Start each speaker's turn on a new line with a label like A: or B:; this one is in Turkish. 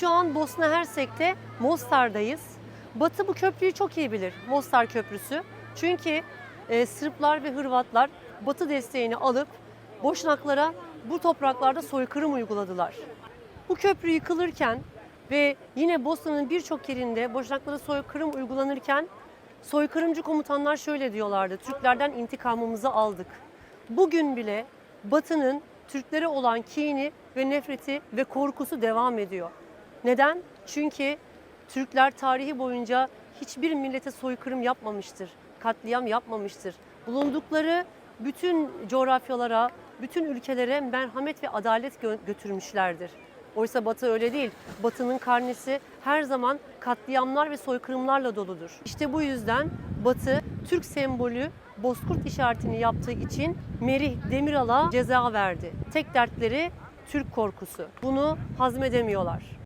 A: Şu an Bosna Hersek'te Mostar'dayız. Batı bu köprüyü çok iyi bilir. Mostar Köprüsü. Çünkü e, Sırplar ve Hırvatlar Batı desteğini alıp Boşnaklara bu topraklarda soykırım uyguladılar. Bu köprü yıkılırken ve yine Bosna'nın birçok yerinde Boşnaklara soykırım uygulanırken soykırımcı komutanlar şöyle diyorlardı. Türklerden intikamımızı aldık. Bugün bile Batı'nın Türklere olan kini ve nefreti ve korkusu devam ediyor. Neden? Çünkü Türkler tarihi boyunca hiçbir millete soykırım yapmamıştır, katliam yapmamıştır. Bulundukları bütün coğrafyalara, bütün ülkelere merhamet ve adalet gö- götürmüşlerdir. Oysa Batı öyle değil. Batı'nın karnesi her zaman katliamlar ve soykırımlarla doludur. İşte bu yüzden Batı Türk sembolü bozkurt işaretini yaptığı için Merih Demiral'a ceza verdi. Tek dertleri Türk korkusu. Bunu hazmedemiyorlar.